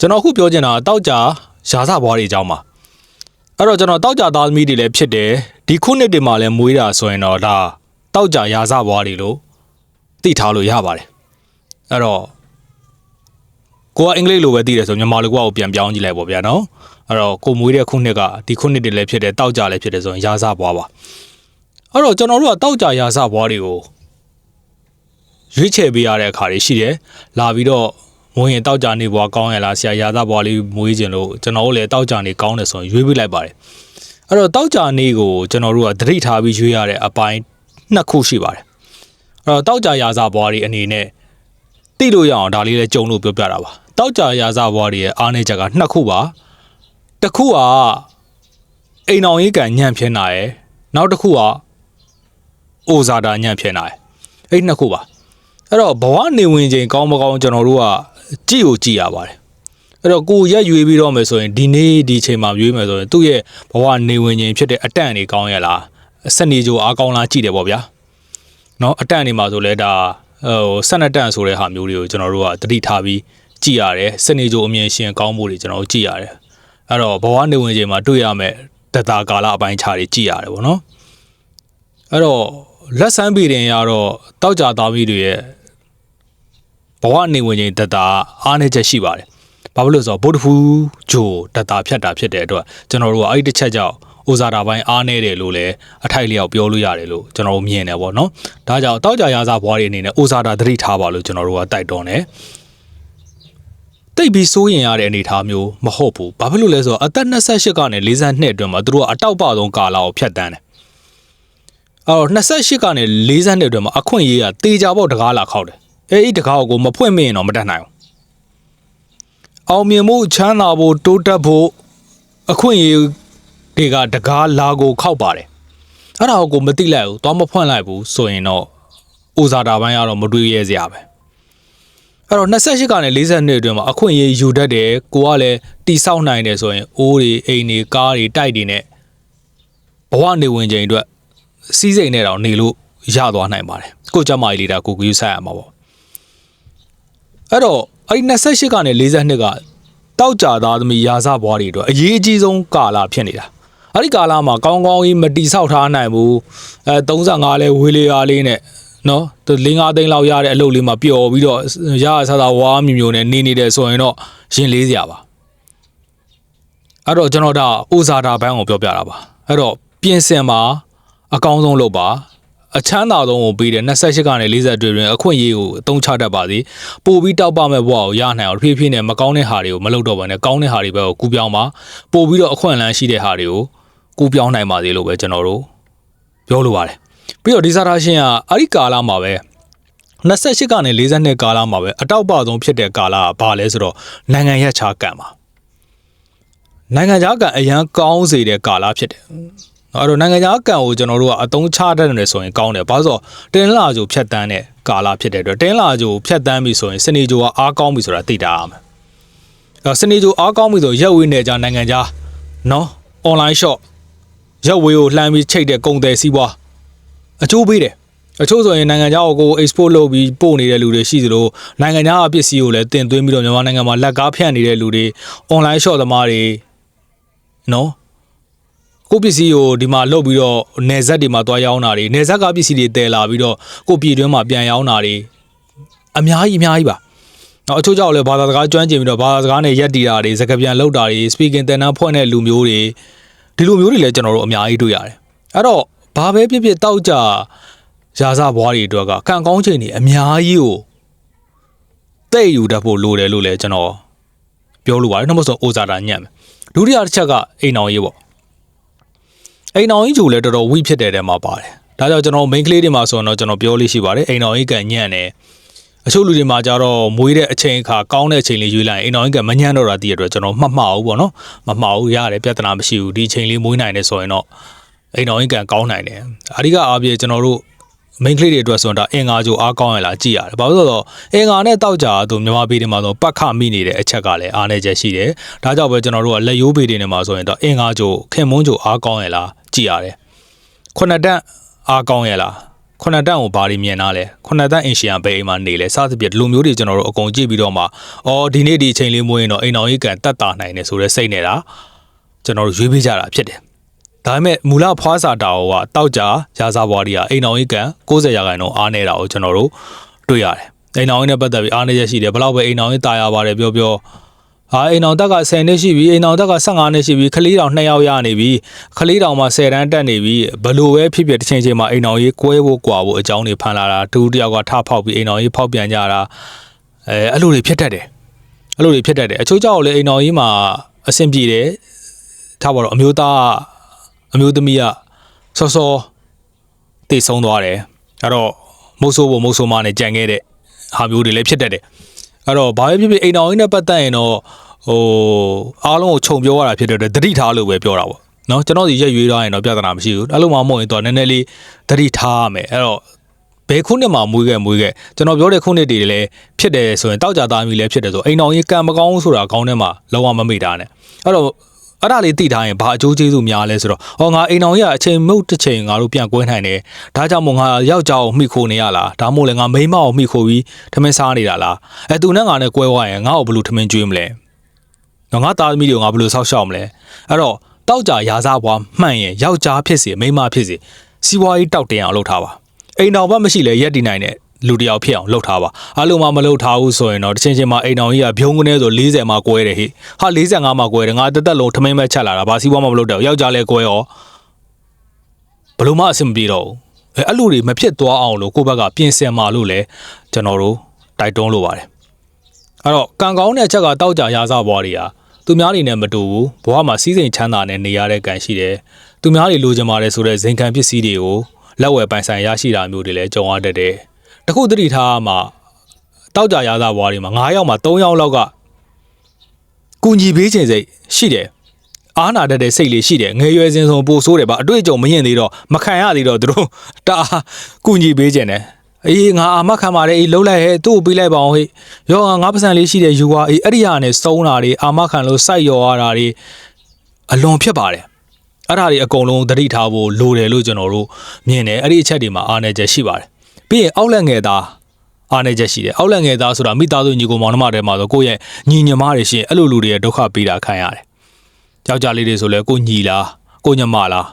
ကျွန်တော်အခုပြောချင်တာတောက်ကြရာဇဘွားတွေအကြောင်းပါအဲ့တော့ကျွန်တော်တောက်ကြသားသမီးတွေလည်းဖြစ်တယ်ဒီခုနှစ်တွေမှာလည်းမွေးတာဆိုရင်တော့ဒါတောက်ကြရာဇဘွားတွေလို့သိထားလို့ရပါတယ်အဲ့တော့ကိုကအင်္ဂလိပ်လိုပဲသိတယ်ဆိုမြန်မာလိုကိုကပြန်ပြောင်းကြည့်လိုက်ပေါ့ဗျာနော်အဲ့တော့ကိုမွေးတဲ့ခုနှစ်ကဒီခုနှစ်တွေလည်းဖြစ်တယ်တောက်ကြလည်းဖြစ်တယ်ဆိုရင်ရာဇဘွားပါအဲ့တော့ကျွန်တော်တို့ကတောက်ကြရာဇဘွားတွေကိုရွေးချယ်ပေးရတဲ့အခါတွေရှိတယ်လာပြီးတော့ မွေးရင်တောက်ကြနေဘွားကောင်းရလားဆရာရာဇဘွားလေးမွေးခြင်းလို့ကျွန်တော်တို့လည်းတောက်ကြနေကောင်းတယ်ဆိုရင်ရွေးပေးလိုက်ပါတယ်အဲ့တော့တောက်ကြနေကိုကျွန်တော်တို့ကသတိထားပြီးရွေးရတဲ့အပိုင်းနှစ်ခုရှိပါတယ်အဲ့တော့တောက်ကြရာဇဘွားတွေအနေနဲ့သိလို့ရအောင်ဒါလေးလည်းကြုံလို့ပြောပြတာပါတောက်ကြရာဇဘွားတွေရဲ့အားနည်းချက်ကနှစ်ခုပါတစ်ခုကအိမ်အောင်ရေးကန်ညံ့ဖြစ်နေတယ်နောက်တစ်ခုကအိုဇာတာညံ့ဖြစ်နေတယ်အဲ့ဒီနှစ်ခုပါအဲ့တော့ဘဝနေဝင်ချိန်ကောင်းမကောင်းကျွန်တော်တို့က ကြည့်ကိုကြည့်ရပါတယ်အဲ့တော့ကိုရက်ရွေးပြီးတော့မယ်ဆိုရင်ဒီနေ့ဒီချိန်မှာရွေးမယ်ဆိုရင်သူ့ရဲ့ဘဝနေဝင်ချိန်ဖြစ်တဲ့အတန့်တွေကောင်းရလားစနေကြိုအားကောင်းလားကြည့်တယ်ပေါ့ဗျာเนาะအတန့်တွေမှာဆိုလဲဒါဟိုဆက်နတန့်ဆိုတဲ့ဟာမျိုးတွေကိုကျွန်တော်တို့ကတတိထားပြီးကြည့်ရတယ်စနေကြိုအမြင်ရှင်ကောင်းမှုတွေကျွန်တော်တို့ကြည့်ရတယ်အဲ့တော့ဘဝနေဝင်ချိန်မှာတွေ့ရမယ်တတကာလအပိုင်းခြားတွေကြည့်ရတယ်ပေါ့နော်အဲ့တော့လက်ဆန်းပေတင်ရတော့တောက်ကြသားမီးတွေရဲ့ ဘဝနေဝင်ချိန်တတအားနေချက်ရှိပါတယ်။ဘာဖြစ်လို့လဲဆိုတော့ဗုဒ္ဓဖူးဂျိုတတဖြတ်တာဖြစ်တဲ့အတွက်ကျွန်တော်တို့ကအဲ့ဒီတစ်ချက်ကြောင့်ဥဇာတာပိုင်းအားနေတယ်လို့လည်းအထိုက်လျောက်ပြောလို့ရတယ်လို့ကျွန်တော်တို့မြင်တယ်ပေါ့နော်။ဒါကြောင့်တောက်ကြရာစားဘွားတွေအနေနဲ့ဥဇာတာသတိထားပါလို့ကျွန်တော်တို့ကတိုက်တွန်းတယ်။တိတ်ပြီးစိုးရင်ရတဲ့အနေအထားမျိုးမဟုတ်ဘူး။ဘာဖြစ်လို့လဲဆိုတော့အသက်28ကနေ42အတွင်းမှာသူတို့ကအတောက်ပဆုံးကာလကိုဖြတ်တန်းတယ်။အော်28ကနေ42အတွင်းမှာအခွင့်အရေးကတေချာပေါက်တကားလာခောက်တယ်။ အဲဒီတကားကိုမဖွင့်မရင်တော့မတတ်နိုင်ဘူး။အောင်မြင်မှုချမ်းသာဖို့တိုးတက်ဖို့အခွင့်အရေးတွေကတကားလာကိုခောက်ပါတယ်။အဲ့ဒါကိုမသိလိုက်ဘူး။သွားမဖွင့်လိုက်ဘူးဆိုရင်တော့ဦးစားတာပိုင်းကတော့မတွေးရဲစရာပဲ။အဲ့တော့28ကနေ42အတွင်းမှာအခွင့်အရေးယူတတ်တယ်ကိုကလည်းတိဆောက်နိုင်တယ်ဆိုရင်အိုးတွေအိမ်တွေကားတွေတိုက်တွေနဲ့ဘဝနေဝင်ချိန်အတွက်စီးစိမ်နဲ့တော့နေလို့ရသွားနိုင်ပါတယ်ကိုကြမ်းမာကြီးလေးတာကိုကူးဆိုင်ရမှာပေါ့ အဲ့တော့အဲ့ဒီ28ကနေ42ကတောက်ကြသားသမီးရာဇဘွားတွေအတွက်အရေးအကြီးဆုံးကာလဖြစ်နေတာအဲ့ဒီကာလမှာကောင်းကောင်းကြီးမတိဆောက်ထားနိုင်ဘူးအဲ35လဲဝေးလေးအားလေးနဲ့နော်သူ၄၅သိန်းလောက်ရတဲ့အလုပ်လေးမှာပျော်ပြီးတော့ရရဆဆဝါမျိုးမျိုးနဲ့နေနေတယ်ဆိုရင်တော့ရင်လေးစရာပါအဲ့တော့ကျွန်တော်ဒါအိုဇာတာဘန်းကိုပြောပြတာပါအဲ့တော့ပြင်ဆင်ပါအကောင်းဆုံးလုပ်ပါ အချမ်းသာဆုံးကိုပေးတယ်28ကနေ40အတွင်းတွင်အခွင့်အရေးကိုအသုံးချတတ်ပါစေပို့ပြီးတောက်ပမဲ့ဘဝကိုရနိုင်အောင်ဖြည်းဖြည်းနဲ့မကောင်းတဲ့ဟာတွေကိုမလုပ်တော့ဘဲနဲ့ကောင်းတဲ့ဟာတွေပဲကိုကူးပြောင်းပါပို့ပြီးတော့အခွင့်အလမ်းရှိတဲ့ဟာတွေကိုကူးပြောင်းနိုင်ပါစေလို့ပဲကျွန်တော်တို့ပြောလိုပါတယ်ပြီးတော့ဒီစာထားရှင်ကအဲ့ဒီကာလမှာပဲ28ကနေ42ကာလမှာပဲအတောက်ပဆုံးဖြစ်တဲ့ကာလကဘာလဲဆိုတော့နိုင်ငံရက်ခြားကံပါနိုင်ငံခြားကံအရန်ကောင်းစေတဲ့ကာလဖြစ်တယ် အဲ့တော့နိုင်ငံခြားကံကိုကျွန်တော်တို့ကအတုံးချတတ်တယ်ဆိုရင်ကောင်းတယ်ဘာလို့ဆိုတော့တင်းလာကြိုဖြတ်တန်းတဲ့ကာလဖြစ်တဲ့အတွက်တင်းလာကြိုဖြတ်တန်းပြီဆိုရင်စနေကြိုကအားကောင်းပြီဆိုတာသိတာရမယ်အဲ့စနေကြိုအားကောင်းပြီဆိုရက်ဝေးနေကြနိုင်ငံခြားနော် online shop ရက်ဝေးကိုလှမ်းပြီးချိတ်တဲ့ကုန်တယ်စီးပွားအကျိုးပေးတယ်အချို့ဆိုရင်နိုင်ငံခြားကို export လုပ်ပြီးပို့နေတဲ့လူတွေရှိသလိုနိုင်ငံခြားအပစ္စည်းကိုလည်းတင်သွင်းပြီးတော့မြန်မာနိုင်ငံမှာလက်ကားဖြန့်နေတဲ့လူတွေ online shop သမားတွေနော် ကိုပစ္စည်းကိုဒီမှာလုတ်ပြီးတော့နေဆက်တွေမှာတွားရောင်းတာတွေနေဆက်ကပစ္စည်းတွေတည်လာပြီးတော့ကိုပြည်တွင်းမှာပြန်ရောင်းတာတွေအများကြီးအများကြီးပါတော့အချို့ကြောင့်လည်းဘာသာစကားကျွမ်းကျင်ပြီးတော့ဘာသာစကားနဲ့ရက်တီတာတွေစကားပြန်လုတ်တာတွေ speaking တင်တန်းဖွင့်တဲ့လူမျိုးတွေဒီလူမျိုးတွေလည်းကျွန်တော်တို့အများကြီးတွေ့ရတယ်အဲ့တော့ဘာပဲဖြစ်ဖြစ်တောက်ကြရာဇဘွားတွေအတွက်ကကံကောင်းချိန်တွေအများကြီးကိုတဲ့ယူတတ်ဖို့လိုတယ်လို့လည်းကျွန်တော်ပြောလိုပါတယ်နှမဆိုအိုဇာတာညံ့မယ်ဒုတိယတစ်ချက်ကအိမ်အောင်ရေးပေါ့ အိမ်အောင်ကြီးဂျူလည်းတော်တော်ဝိဖြစ်တဲ့တဲမှာပါတယ်ဒါကြောင့်ကျွန်တော် main ကလေးတွေမှာဆိုတော့ကျွန်တော်ပြောလို့ရှိပါတယ်အိမ်အောင်ကြီးကညံ့တယ်အချို့လူတွေမှာကြတော့မွေးတဲ့အချိန်အခါကောင်းတဲ့အချိန်လေးရွေးလိုက်ရင်အိမ်တော်ကြီးကမညံ့တော့တာတည်ရတဲ့အတွက်ကျွန်တော်မှတ်မှားဘူးပေါ့နော်မမှားဘူးရတယ်ပြဿနာမရှိဘူးဒီအချိန်လေးမွေးနိုင်တယ်ဆိုရင်တော့အိမ်တော်ကြီးကကောင်းနိုင်တယ်အဓိကအားဖြင့်ကျွန်တော်တို့ main ကလေးတွေအတွက်ဆိုတော့အင်္ဂါကြိုအားကောင်းရလားကြည့်ရတယ်။ဘာလို့လဲဆိုတော့အင်္ဂါနဲ့တောက်ကြသူမြန်မာပြည်တွေမှာဆိုပတ်ခမိနေတဲ့အချက်ကလည်းအားနေချက်ရှိတယ်။ဒါကြောင့်ပဲကျွန်တော်တို့ကလက်ရိုးပေတွေနဲ့မှာဆိုရင်တော့အင်္ဂါကြိုခင်မွန်းကြိုအားကောင်းရလားကြည့်ရတယ်။ခုနှစ်တန်းအားကောင်းရလားခုနှစ်တန်းကိုဘာတွေမြင်တာလဲခုနှစ်တန်းအင်ရှင်ဘယ်အိမ်မှာနေလဲစသဖြင့်ဒီလိုမျိုးတွေကျွန်တော်တို့အကုန်ကြည့်ပြီးတော့မှအော်ဒီနေ့ဒီအချိန်လေးမွေးရင်တော့အိမ်တော်ကြီးကန်တက်တာနိုင်တယ်ဆိုတဲ့စိတ်နေတာကျွန်တော်တို့ရွေးပေးကြတာဖြစ်တယ် ဒါပေမဲ့မူလဖွားစာတာကတောက်ကြရာဇဘွားတွေကအိမ်တော်ကြီးကန်60ရာခိုင်နှုန်းအားနေတာကိုကျွန်တော်တို့တွေ့ရတယ်အိမ်တော်ကြီးနဲ့ပတ်သက်ပြီးအားနေချက်ရှိတယ်ဘလောက်ပဲအိမ်တော်ကြီးတာယာပါတယ်ပြောပြောဟာအိမ်တော်တက်က10နှစ်ရှိပြီအိမ်တော်တက်က15နှစ်ရှိပြီခလေးတောင်2ယောက်ရနေပြီခလေးတောင်မှာ10တန်းတက်နေပြီဘလို့ပဲဖြစ်ဖြစ်တစ်ချိန်ချိန်မှာအိမ်တော်ကြီးကွဲဖို့ကွာဖို့အကြောင်းတွေဖန်လာတာတူတယောက်ကထဖောက်ပြီးအိမ်တော်ကြီးဖောက်ပြန်ကြတာအဲအဲ့လိုတွေဖြစ်တတ်တယ်အဲ့လိုတွေဖြစ်တတ်တယ်အချို့ကြောက်လေအိမ်တော်ကြီးမှာအဆင်ပြေတယ်ထားပါတော့အမျိုးသား အမျိုးသမီးကစောစောတည်ဆုံးသွားတယ်အဲ့တော့မုတ်ဆိုးဖို့မုတ်ဆိုးမနဲ့ကြံခဲ့တဲ့ဟာမျိုးတွေလည်းဖြစ်တတ်တယ်အဲ့တော့ဘာပဲဖြစ်ဖြစ်အိမ်တော်ကြီးနဲ့ပတ်သက်ရင်တော့ဟိုအားလုံးကိုခြုံပြောရတာဖြစ်တဲ့အတွက်သတိထားလို့ပဲပြောတာပေါ့နော်ကျွန်တော်ဒီရက်ရွေးထားရင်တော့ပြဿနာမရှိဘူးအဲ့လိုမှမဟုတ်ရင်တော့နည်းနည်းလေးသတိထားရမယ်အဲ့တော့ဘယ်ခုနှစ်မှမွေးခဲ့မွေးခဲ့ကျွန်တော်ပြောတဲ့ခုနှစ်တွေလည်းဖြစ်တယ်ဆိုရင်တောက်ကြသားမိလည်းဖြစ်တယ်ဆိုအိမ်တော်ကြီးကံမကောင်းဆိုတာကောင်းတဲ့မှာလောကမမေ့တာနဲ့အဲ့တော့ အဲ့ဒါလေးသိထားရင်ဘာအကျိုးကျေးဇူးများလဲဆိုတော့ဟောငါအိမ်တော်ကြီးကအချိန်မုတ်တစ်ချိန်ငါတို့ပြန်ကွဲနိုင်တယ်ဒါကြောင့်မို့ငါယောက်ျားကိုမှီခိုနေရလားဒါမှမဟုတ်လည်းငါမိန်းမကိုမှီခိုပြီးထမင်းစားနေတာလားအဲသူနဲ့ငါနဲ့ကွဲသွားရင်ငါ့ကိုဘယ်လိုထမင်းကျွေးမလဲတော့ငါသားသမီးတွေကိုငါဘယ်လိုဆောက်ရှောက်မလဲအဲ့တော့တောက်ကြရာစားဘွားမှန်ရင်ယောက်ျားဖြစ်စေမိန်းမဖြစ်စေစီးပွားရေးတောက်တင်အောင်လုပ်ထားပါအိမ်တော်ဘက်မရှိလဲရက်တည်နိုင်တဲ့ လူတစ်ယောက်ဖြစ်အောင်လုပ်ထားပါအလုံးမမလုပ်ထားဘူးဆိုရင်တော့တစ်ချင်းချင်းမှာအိမ်တော်ကြီးကဖြုံးကနေဆို40မှာကွဲတယ်ဟိဟာ45မှာကွဲတယ်ငါတက်တက်လုံးထမင်းမဲ့ချက်လာတာဘာစီးပွားမှမလုပ်တော့ယောက်ျားလဲကွဲရောဘလို့မှအဆင်မပြေတော့ဘူးအဲအဲ့လိုတွေမဖြစ်သွားအောင်လို့ကိုယ့်ဘက်ကပြင်ဆင်มาလို့လဲကျွန်တော်တို့တိုက်တွန်းလိုပါတယ်အဲ့တော့ကံကောင်းတဲ့အချက်ကတောက်ကြရာစားဘွားတွေကသူများတွေနဲ့မတူဘူးဘဝမှာစီးစိမ်ချမ်းသာနဲ့နေရတဲ့ကံရှိတယ်သူများတွေလိုချင်ပါတယ်ဆိုတဲ့ဇင်ခံပစ္စည်းတွေကိုလက်ဝယ်ပိုင်ဆိုင်ရရှိတာမျိုးတွေလည်းကြုံရတတ်တယ် တခုသတိထားမှတောက်ကြရာစားဘွားတွေမှာ9ယောက်မှာ3ယောက်လောက်ကကူညီပေးခြင်းစိတ်ရှိတယ်အားနာတတ်တဲ့စိတ်လေးရှိတယ်ငယ်ရွယ်စဉ်ဆုံးပို့ဆိုးတယ်ဗျအတွေ့အကြုံမရင်သေးတော့မခံရသေးတော့သူတို့တအားကူညီပေးခြင်းတယ်အေးငါအာမခံပါတယ်အေးလှုပ်လိုက်ဟဲ့သူ့ကိုပေးလိုက်ပါအောင်ဟေ့ရောငါငါပစံလေးရှိတယ်ယူပါအေးအဲ့ဒီဟာနဲ့စုံးတာတွေအာမခံလို့စိုက်ရောရတာတွေအလွန်ဖြစ်ပါတယ်အဲ့ဒါတွေအကုန်လုံးသတိထားဖို့လိုတယ်လို့ကျွန်တော်တို့မြင်တယ်အဲ့ဒီအချက်တွေမှာအားနည်းချက်ရှိပါတယ် ပြီးရင်အောက်လက်ငယ်သားအားနေချက်ရှိတယ်။အောက်လက်ငယ်သားဆိုတာမိသားစုညီကိုမောင်နှမတွေမှာဆိုကိုယ့်ရဲ့ညီညီမတွေရှိရင်အဲ့လိုလူတွေရဲ့ဒုက္ခပေးတာခံရတယ်။ယောက်ျားလေးတွေဆိုလဲကိုညီလားကိုညမလား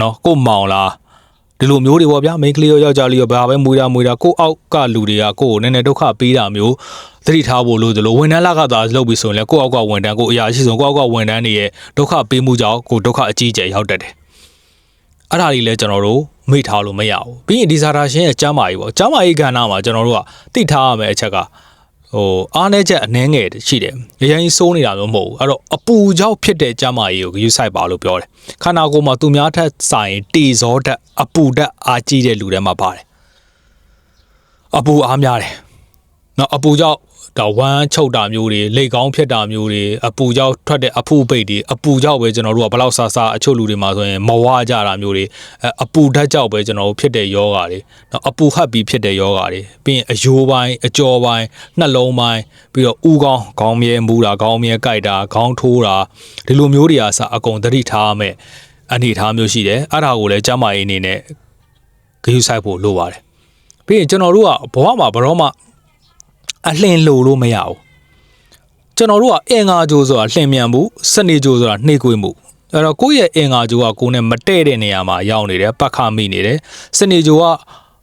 နော်ကိုမောင်လားဒီလိုမျိုးတွေပေါ့ဗျာမိန်းကလေးရောယောက်ျားလေးရောဘာပဲမွေးတာမွေးတာကိုအောက်ကလူတွေကကိုကိုနည်းနည်းဒုက္ခပေးတာမျိုးသတိထားဖို့လို့ဒီလိုဝန်ထမ်းလကသာလုပ်ပြီးဆိုရင်လဲကိုအောက်ကဝန်ထမ်းကိုအရာရှိဆုံးကိုအောက်ကဝန်ထမ်းတွေရဲ့ဒုက္ခပေးမှုကြောင့်ကိုဒုက္ခအကြီးအကျယ်ရောက်တတ်တယ်။ အဲ့ဒါတွေလည်းကျွန်တော်တို့မေ့ထားလို့မရဘူးပြီးရင်ဒီဇာတာရှင်ရဲ့ကျမ်းမာရေးပေါ့ကျမ်းမာရေးကဏ္ဍမှာကျွန်တော်တို့ကသိထားရမယ့်အချက်ကဟိုအားနည်းချက်အနှဲငယ်ရှိတယ်ရရင်စိုးနေတာမျိုးမဟုတ်ဘူးအဲ့တော့အပူကြောင့်ဖြစ်တဲ့ကျမ်းမာရေးကိုယူဆိုင်ပါလို့ပြောတယ်ခန္ဓာကိုယ်မှာသူများထက်ဆိုင်တေဇောဓာတ်အပူဓာတ်အားကြီးတဲ့လူတွေမှာပါတယ်အပူအားများတယ် နော်အပူကြောင့်ဒါဝမ်းချုပ်တာမျိုးတွေလက်ကောင်းဖြစ်တာမျိုးတွေအပူကြောင့်ထွက်တဲ့အဖုပိတ်တွေအပူကြောင့်ပဲကျွန်တော်တို့ကဘလောက်ဆာဆာအချို့လူတွေမှာဆိုရင်မဝါကြတာမျိုးတွေအပူဓာတ်ကြောင့်ပဲကျွန်တော်တို့ဖြစ်တဲ့ယောဂါတွေနော်အပူဟပ်ပြီးဖြစ်တဲ့ယောဂါတွေပြီးရင်အယိုးပိုင်းအကြောပိုင်းနှလုံးပိုင်းပြီးတော့ဥကောင်းခေါင်းမြဲမူတာခေါင်းမြဲကြိုက်တာခေါင်းထိုးတာဒီလိုမျိုးတွေအစအကုန်သတိထားရမယ်အနေထားမျိုးရှိတယ်အဲ့ဒါကိုလည်းကျမ်းမာရေးအနေနဲ့ဂရုစိုက်ဖို့လိုပါတယ်ပြီးရင်ကျွန်တော်တို့ကဘဝမှာဘယ်တော့မှ အလှင်လို့လို့မရဘူးကျွန်တော်တို့ကအင်္ဂါကြိုးဆိုတာလှင်မြန်မှုစနေကြိုးဆိုတာနှိမ့်ကွေးမှုအဲ့တော့ကိုယ့်ရဲ့အင်္ဂါကြိုးကကိုယ်နဲ့မတည့်တဲ့နေရာမှာရောက်နေတယ်ပတ်ခမိနေတယ်စနေကြိုးက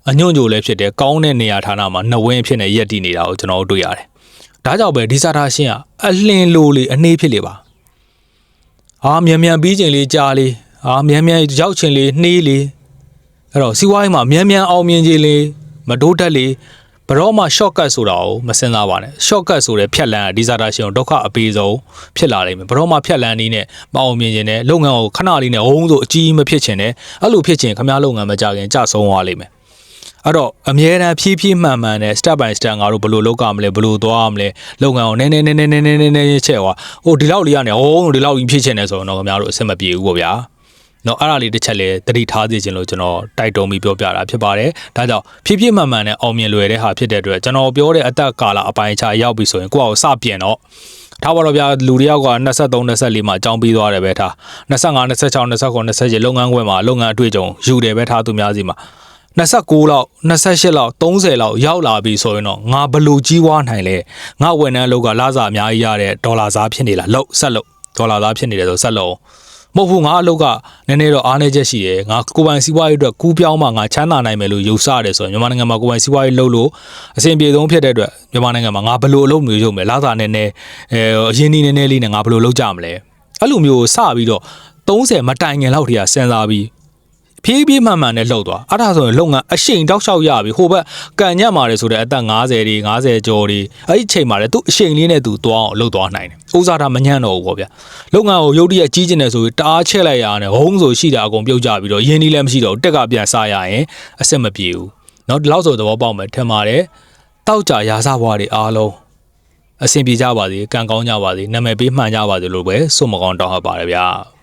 အညွန့်ကြိုးလည်းဖြစ်တယ်ကောင်းတဲ့နေရာဌာနမှာနှဝင်းဖြစ်နေရက်တည်နေတာကိုကျွန်တော်တို့တွေ့ရတယ်ဒါကြောင့်ပဲဒီစာထားရှင်းကအလှင်လို့လေအနေဖြစ်လေပါအာမြန်မြန်ပြီးချိန်လေးကြားလေးအာမြန်မြန်ရောက်ချိန်လေးနှေးလေးအဲ့တော့စီးပွားရေးမှာမြန်မြန်အောင်မြင်ခြင်းလေးမတိုးတက်လေး ဘရောမှာ shortcut ဆိုတာကိုမစဉ်းစားပါနဲ့ shortcut ဆိုတဲ့ဖြတ်လန်းကဒီဇာတာရှင်ကိုဒုက္ခအပေးဆုံးဖြစ်လာနိုင်မယ်ဘရောမှာဖြတ်လန်းနည်းနဲ့မအောင်မြင်ခြင်းနဲ့လုပ်ငန်းကိုခဏလေးနဲ့ဟုံးဆိုအကြီးမဖြစ်ခြင်းနဲ့အဲ့လိုဖြစ်ခြင်းခမားလုပ်ငန်းမကြခင်ကြဆုံးသွားလိမ့်မယ်အဲ့တော့အမြဲတမ်းဖြည်းဖြည်းမှန်မှန်နဲ့ step by step ငါတို့ဘယ်လိုလုပ်ကြမလဲဘယ်လိုသွားမလဲလုပ်ငန်းကိုနည်းနည်းနည်းနည်းနည်းနည်းနည်းချက်သွားဟိုဒီလောက်လေးကနေဟိုးဒီလောက်ကြီးဖြစ်ချင်တယ်ဆိုရင်တော့ခင်ဗျားတို့အဆင်မပြေဘူးပေါ့ဗျာ နော်အဲ့ဒါလေးတစ်ချက်လေးတတိထားစေခြင်းလို့ကျွန်တော်တိုက်တွန်းပြီးပြောပြတာဖြစ်ပါတယ်။ဒါကြောင့်ဖြည်းဖြည်းမှန်မှန်နဲ့အောင်မြင်လွယ်တဲ့ဟာဖြစ်တဲ့အတွက်ကျွန်တော်ပြောတဲ့အသက်ကာလအပိုင်းအခြားရောက်ပြီဆိုရင်ကိုယ့်အကိုစပြင်တော့ထားပါတော့ဗျာလူတယောက်က23 24မှာအကြောင်းပြီးသွားတယ်ပဲထား25 26 29 27လုပ်ငန်းခွင်မှာလုပ်ငန်းအတွေ့အကြုံယူတယ်ပဲထားသူများစီမှာ29လောက်28လောက်30လောက်ရောက်လာပြီဆိုရင်တော့ငါဘယ်လို့ကြီးွားနိုင်လဲငါဝန်ထမ်းလောက်ကလာစားအများကြီးရတဲ့ဒေါ်လာစားဖြစ်နေလားလို့ဆက်လို့ဒေါ်လာစားဖြစ်နေတယ်ဆိုဆက်လို့ မဟုတ်ဘူးငါအလုပ်ကနည်းနည်းတော့အားနည်းချက်ရှိတယ်ငါကိုယ်ပိုင်စီးပွားရေးအတွက်ကူးပြောင်းမှငါချမ်းသာနိုင်မယ်လို့ယူဆရတယ်ဆိုရင်မြန်မာနိုင်ငံမှာကိုယ်ပိုင်စီးပွားရေးလုပ်လို့အဆင်ပြေဆုံးဖြစ်တဲ့အတွက်မြန်မာနိုင်ငံမှာငါဘယ်လို့အလုပ်မျိုးရုံမယ်လာစားနည်းနည်းအဲအရင်နည်းနည်းနည်းလေးနဲ့ငါဘယ်လို့လုပ်ကြမလဲအဲ့လိုမျိုးစပြီးတော့30မတိုင်ငင်လောက်တည်းကစဉ်းစားပြီး ဖြည်းဖြည်းမှန်မှန်နဲ့လှုပ်သွားအဲ့ဒါဆိုရင်လုပ်ငန်းအရှိန်တောက်လျှောက်ရပြီဟိုဘက်ကန်ညက်မာတယ်ဆိုတဲ့အသက်50တွေ50ကျော်တွေအဲ့ဒီအချိန်မှာလည်းသူအရှိန်လေးနဲ့သူသွားအောင်လှုပ်သွားနိုင်တယ်။ဥစားတာမညံ့တော့ဘူးပေါ့ဗျာ။လုပ်ငန်းကိုရုတ်တရက်ကြီးကျင်တယ်ဆိုပြီးတအားချက်လိုက်ရအောင်ဟုံးဆိုရှိတာအကုန်ပြုတ်ကြပြီးတော့ရင်းနှီးလည်းမရှိတော့ဘူးတက်ကပြန်စားရရင်အဆက်မပြေဘူး။เนาะဒီလောက်ဆိုသဘောပေါက်မယ်ထင်ပါတယ်။တောက်ကြရာစားဘွားတွေအားလုံးအဆင်ပြေကြပါစေကံကောင်းကြပါစေနာမည်ပေးမှန်ကြပါစေလို့ပဲဆုမကောင်းတောင်းဟပ်ပါတယ်ဗျာ။